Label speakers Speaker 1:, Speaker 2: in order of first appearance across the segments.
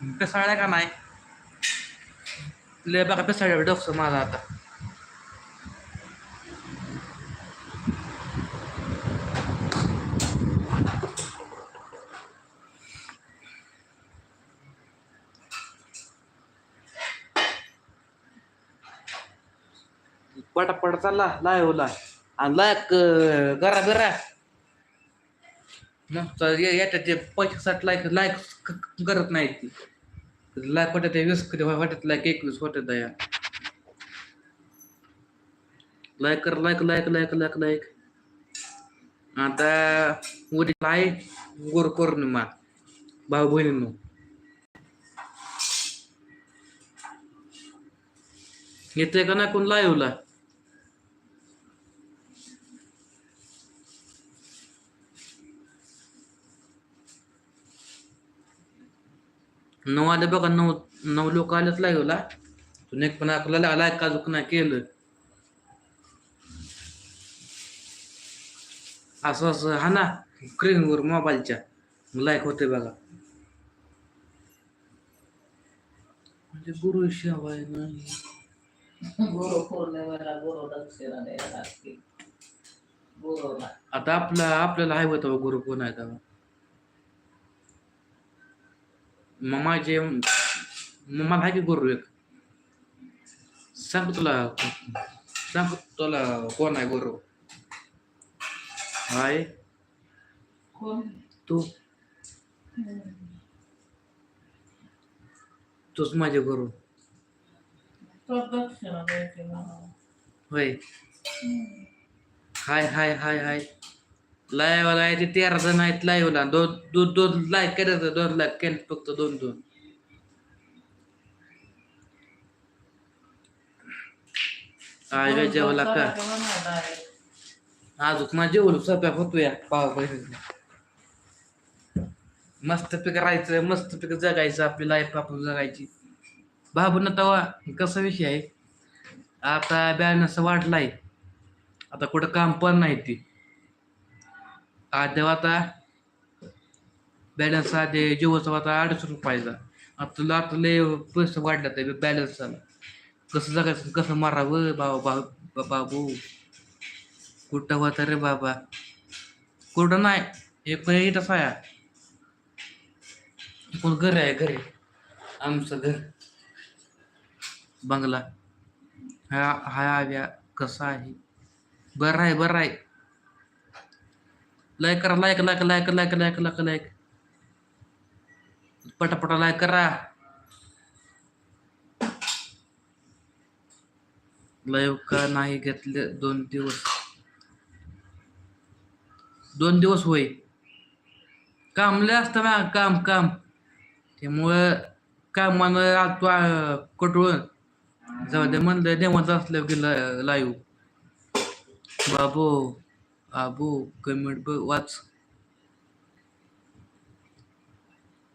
Speaker 1: पेसाळ्या का नाही लय बघा पेसाळ्या डोकं माझा आता पटापट चालला लाय ओला. आणि लायक गरा बिरा. मस्त येतात ते पैशासाठी लायक लायक करत नाही ती लायक वाटत आहे वीस कधी वाटत लायक एकवीस वाटत आहे लाईक कर लाईक लायक लायक लायक लायक आता उद्या आहे गुरु पौर्णिमा भाऊ बहिणींनो येते का नाही कोण लाईव्हला नऊ आले बघा नऊ नऊ लोक आलेच तुम्ही एक पण आपल्याला लायक का चुक नाही केलं. असं असं हा ना स्क्रीनवर मोबाईलच्या लाईक होते बघा. म्हणजे गुरु शिवाय नाही आता आपला आपल्याला होतं गुरु कोण आहे माझे मग मला आहे की गुरु एक. सांग तुला सांग तुला कोण आहे गुरु?
Speaker 2: कोण?
Speaker 1: तू. तूच माझे गुरु. होय. हाय हाय हाय हाय. लाईव्हला आहे ते तेरा जण आहेत लाईव्हला दोन दोन दोन लाईक तर दोन लाईक केले फक्त दोन दोन. काय जेवला का? अजून माझ्या जेवलो सप्या होतोया पाव पैसे मस्त पिक राहायचं मस्त पिक जगायचं आपली लाईफ आपण जगायची. बाबून तवा कसा विषय आहे? आता बॅलन्स वाढलाय. आता कुठं काम पण नाही ती. आधी आता बॅलन्स आधी जीवचा आता अडीच रुपयाचा. आता तुला आता लय पैसे वाढले ते बॅलन्सला कसं जगायचं कसं मारावं? बाबा बा बाबू. कुठं होता रे बाबा? कुठं नाही एक पण इथंच आहे. कोण घर आहे घरी? आमचं घर. बंगला. हा हा आव्या कसा आहे? बरं आहे बरं आहे. लाईक करा like like like like like like like पटापटा लाईक करा. लाईव्ह का नाही घेतले दोन दिवस. दोन दिवस होय. काम लय ना काम काम. त्यामुळं कामानं आतो कटवून जाऊ दे म्हणलं देवाचं असलं की लाईव्ह बाबू. आबू कमेंट वाच.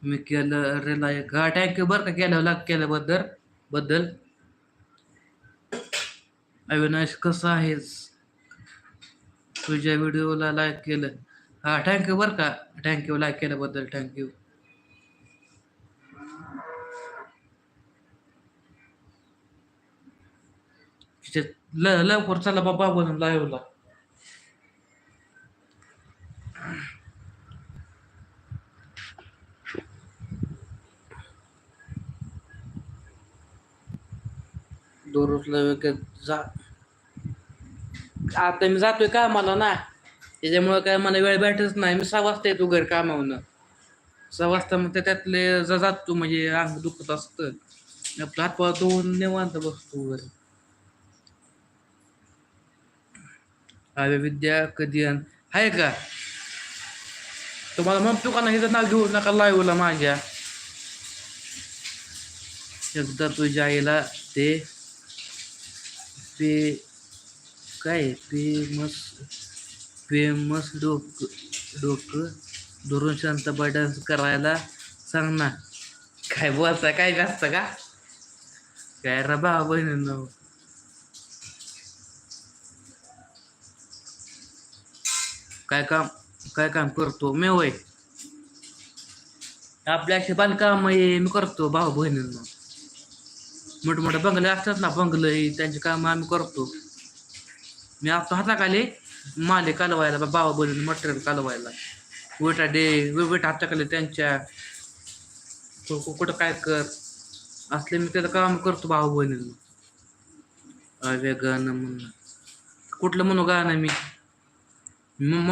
Speaker 1: मी केलं अरे लायक. हा थँक्यू बरं का केलं लाग केल्याबद्दल बद्दल. अविनाश कसं आहेस? तुझ्या व्हिडिओला लाईक केलं. हा थँक्यू बरं का? थँक्यू लाईक केल्याबद्दल थँक्यू ल लवकर चला बाबा बनून लाईव्हला दररोज लाईव्ह जा. आता मी जातोय कामाला ना. त्याच्यामुळं काय मला वेळ भेटच नाही. मी सहा वाजता येतो घर कामावनं सहा वाजता मग त्या- त्यातले जा जातो म्हणजे अंग दुखत असतं. आपलं हातपाय दोन निवांत बसतो वगैरे. अरे विद्या कधी आहे का? तुम्हाला म्हणतो का नाही नाव घेऊ नका लाईवला माझ्या. एकदा तुझ्या आईला ते पे काय फेमस फेमस डोक डोकं. धरून शांत डान्स करायला सांग ना. काय बोलता काय जास्त का? काय रा बा बहिणींनो? काय काम काय काम करतो? मी वय आपल्या असे बांधकाम मी करतो भाऊ बहिणींना. मोठमोठे बंगले असतात ना बंगले त्यांचे काम आम्ही करतो. मी असतो हाताखाली माले कालवायला बा- भाऊ बहिणी मटेरियल कालवायला. विटा डे विटा हाताखाली त्यांच्या. कुठं काय कर? असले मी त्याचं काम करतो भाऊ बहिणींना. अरे गाणं म्हणून. कुठलं म्हणू गाणं मी?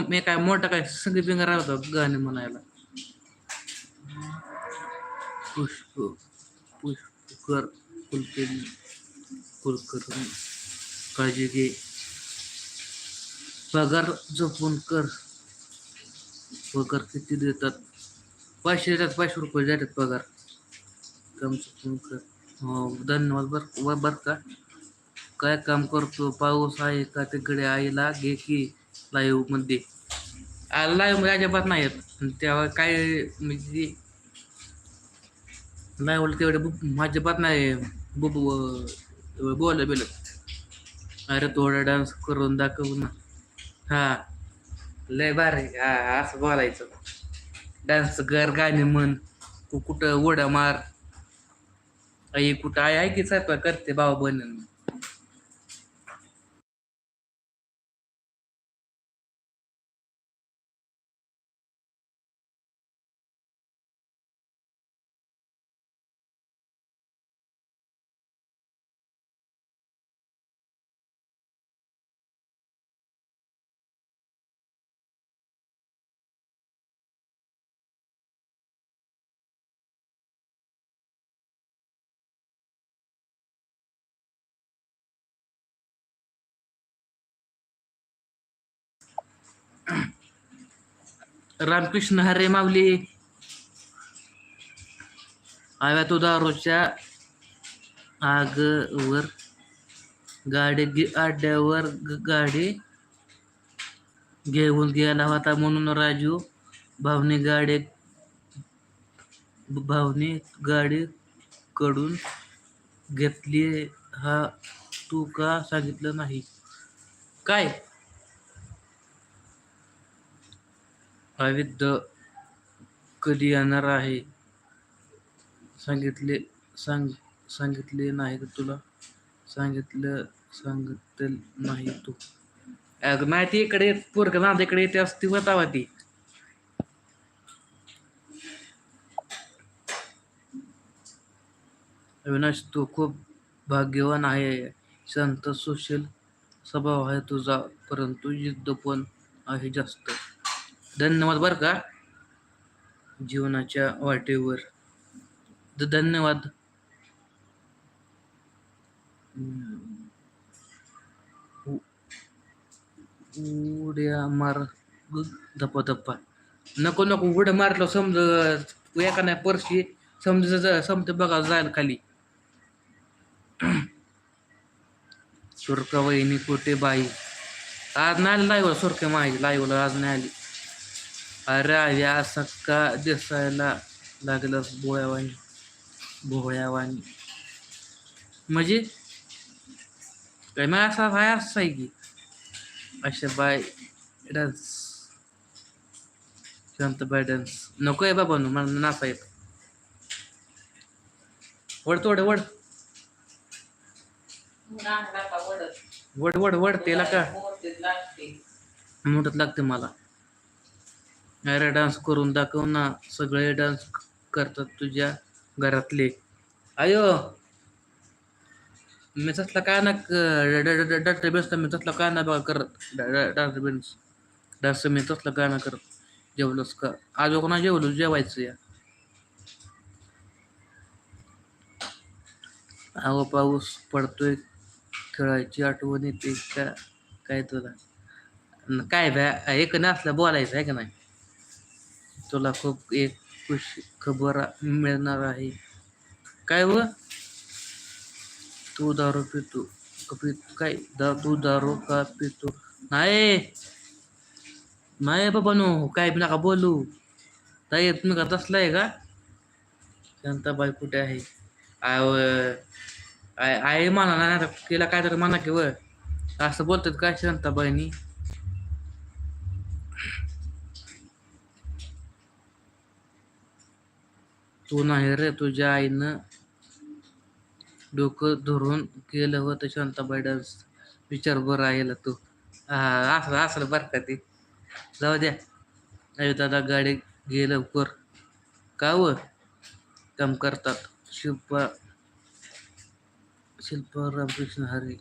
Speaker 1: मी काय मोठं काय संगीत बिंगा राहतो गाणे म्हणायला. पुष्प पुष्प कर. कुलकर्णी कुलकर्णी काळजी घे. पगार जपून कर. पगार किती देतात? पाचशे देतात पाचशे रुपये देतात पगार. काम जपून कर. हो धन्यवाद बर बर बर का? काय काम करतो? पाऊस आहे का तिकडे? आईला घे की लाईव्हमध्ये लाईव्हमध्ये अजिबात नाही येत. तेव्हा काय म्हणजे लाईव्हला तेवढे अजिबात नाही. बुब बोल बिल अरे थोडा डान्स करून दाखव ना हा लय भारी हा असं बोलायचं डान्स कर गाणे म्हण तू कुठं उड्या मार आई कुठं आई आहे की स्वयंपाक करते भाऊ बहिणींना रामकृष्ण हरे माऊली. आव्या तो दारूच्या आगवर गाडी आड्यावर गाडी घेऊन गेला होता म्हणून राजू भावनी गाडी भावनी गाडी कडून घेतली. हा तू का सांगितलं नाही? काय? अविद्ध कधी येणार आहे? सांगितले सांग सांगितले नाही तर तुला? सांगितलं सांगितलं नाही तू. अगं माहिती इकडे पोरग नांदेकडे इकडे येते असती बतावा ती. अविनाश तू खूप भाग्यवान आहे. शांत सुशील स्वभाव आहे तुझा परंतु जिद्द पण आहे जास्त. धन्यवाद बरं का. जीवनाच्या वाटेवर. धन्यवाद. उड्या मार धप्पा धप्पा. नको नको उड्या मारलं समज एका नाही परशी समज समज बघा जायला खाली. सुरका वहिनी कुठे बाई? आज नाही आली लाईव्ह सुरके माझी लाईव्हला आज नाही आली. अरे या सक्का दिसायला लागलं बोळ्यावानी भोळ्यावानी म्हणजे काय मग असा हाय असं आहे की अशा बाय डान्स शांत बाय डान्स नको आहे बाबा मला नाचा येत वड तोड वड. वड वड वड त्याला का? मोठत लागते मला. अरे डान्स करून दाखव ना. सगळे डान्स करतात तुझ्या घरातले. अयो मी तसला काय ना डॉक्टर तर मी तसला काय ना बघा करत. डान्स बेन्स डान्स मी तसला काय ना करत. जेवलोस का? आज कोणा जेवलो? जेवायचं या. अहो पाऊस पडतोय. खेळायची आठवण येते का? काय तुला? काय भ्या एक नसलं बोलायचं आहे का नाही? तुला खूप एक खुशी खबर मिळणार आहे. काय व? तू दारू पितो काय? दा तू दारू का पितो? नाही. नाही बाबा नो. काय बी नका बोलू. ताई तुम्ही का तसलाय आहे का शांताबाई कुठे आहे? आय आय आहे म्हणा ना केला काय तर म्हणा की व. असं बोलतात काय शांताबाईनी? तू नाही रे तुझ्या आईनं डोकं धरून केलं होतं शांताबाई डान्स विचार बरं आहे तू. हा असं असलं बरं का ते? जाऊ द्या. अरे दादा गाडी गेलं लवकर. का व? काम करतात. शिल्पा शिल्पा रामकृष्ण हरी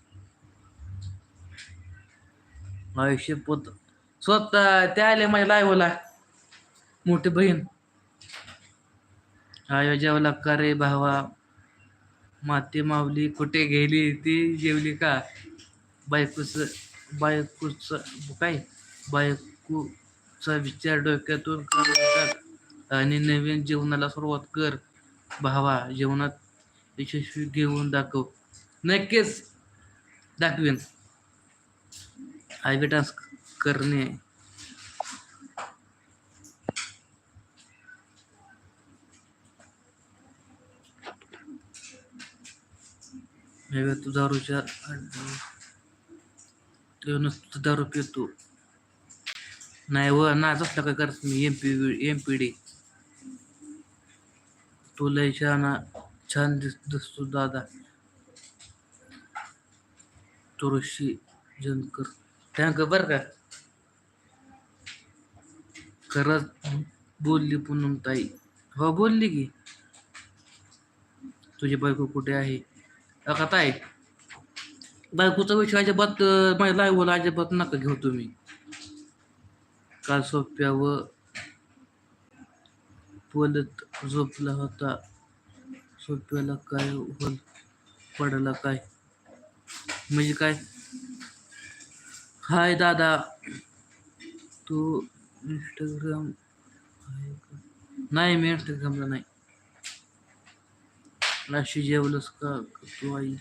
Speaker 1: आयुष्य पोत. स्वतः त्या आले माझ्या लाईव्हला मोठी बहीण. आयो जेवला का रे भावा? माती मावली कुठे गेली? ती जेवली का? बायकूच बायकूच काय? बायकूचा विचार डोक्यातून टाक आणि नवीन जीवनाला सुरुवात कर. भावा जीवनात यशस्वी घेऊन दाखव. नक्कीच दाखवीन. आय डान्स करणे नव्हे तू दारूच्या नुसतं दारू पितो. नाही व ना असला काय करत मी? M P M P D तू लय छान छान दिस दिसतो दादा. तुळशी जनकर. थँक बरं का? खरंच बोलली पूनम ताई. हो बोलली की. तुझी बायको कुठे आहे? आता ताई बायकोचा विषय अजिबात माझ्या लाईव्हला अजिबात नका घेऊ तुम्ही. काल सोप्या व बोलत झोपला होता. सोप्याला काय होल पडला काय? म्हणजे काय? हाय दादा. तू इंस्टाग्राम आहे नाही मी इंस्टाग्रामला नाही. अशी जेवलंस का तू आई.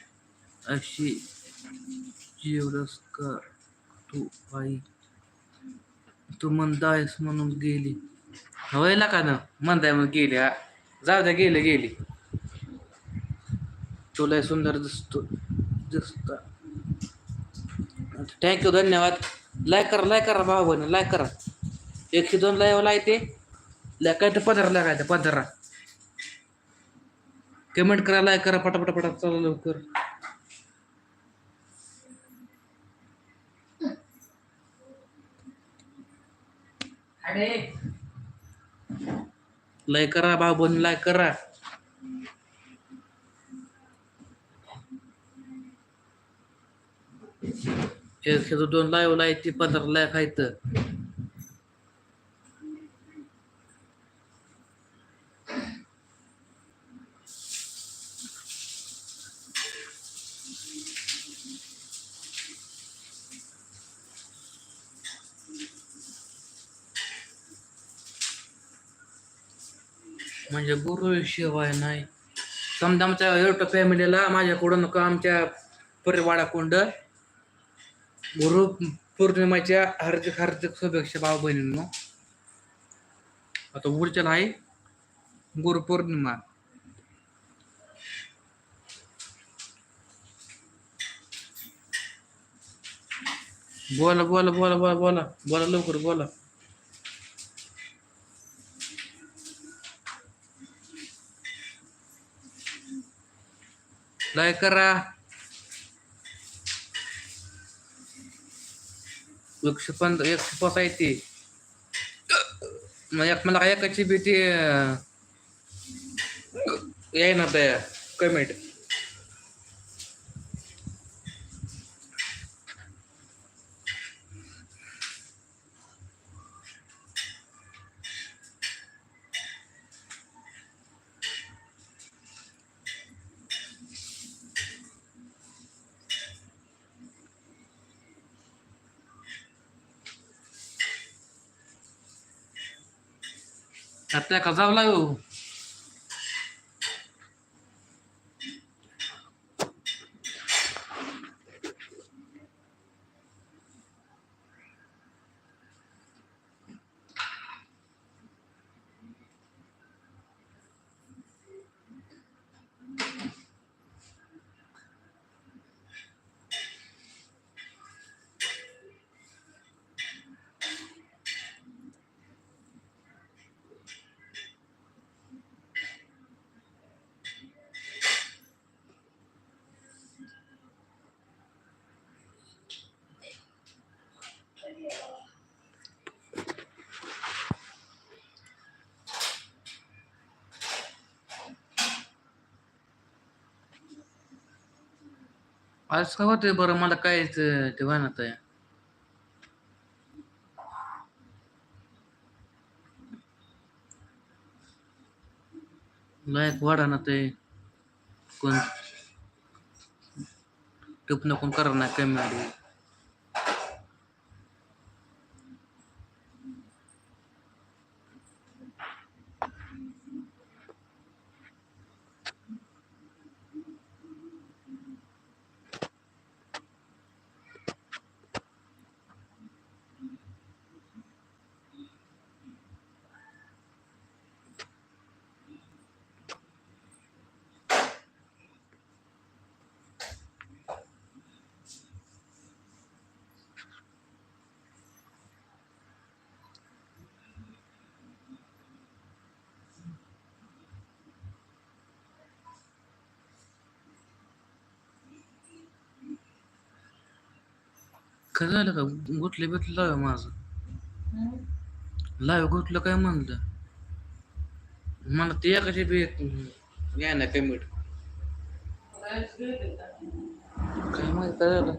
Speaker 1: अशी जेवलंस का तू आई. तू म्हणता आहेस म्हणून गेली. होयला का ना? म्हणताय मग गेली हा. जाऊ द्या गेले गेली. तुला सुंदर दिसतो दिसता. थँक्यू धन्यवाद. लाईक करा लाईक करा भाऊ बहिणी लाईक करा. एकशे दोन लाईव्ह लायते. काय तर पंधरा लागायचं पंधरा. कमेंट करा लाईक करा पटापट पटा चला लवकर. लाईक करा भाऊ बहिणी लाईक करा. दोन लाईव्ह लायती पंधरा लाईक आहेत. म्हणजे गुरुशिवाय नाही. समजा आमच्या एवढं फॅमिलीला माझ्याकडून आमच्या परिवाराकोंड गुरु पौर्णिमाच्या हार्दिक हार्दिक शुभेच्छा भाऊ बहिणींनो. आता पुढच्याला आहे गुरुपौर्णिमा बोला बोला बोला बोला बोला बोला लवकर बोला. लाईक करा. एकशे पंधरा एकशे पाच आहे ती. एक मला एकाची भीती येणार ना त्या कमेंट आता का जाऊ लागू आज काय होतंय बरं? मला काहीच अं, ते वाहनात आहे. लायक वाढा ना ते कोण टप नको करा ना कमी काय झालं का? गुटले बिटले लाव माझं. लाव गुटलं काय म्हणलं? मला ते एकाचे बी या ना पेमेंट काय माहीत काय झालं?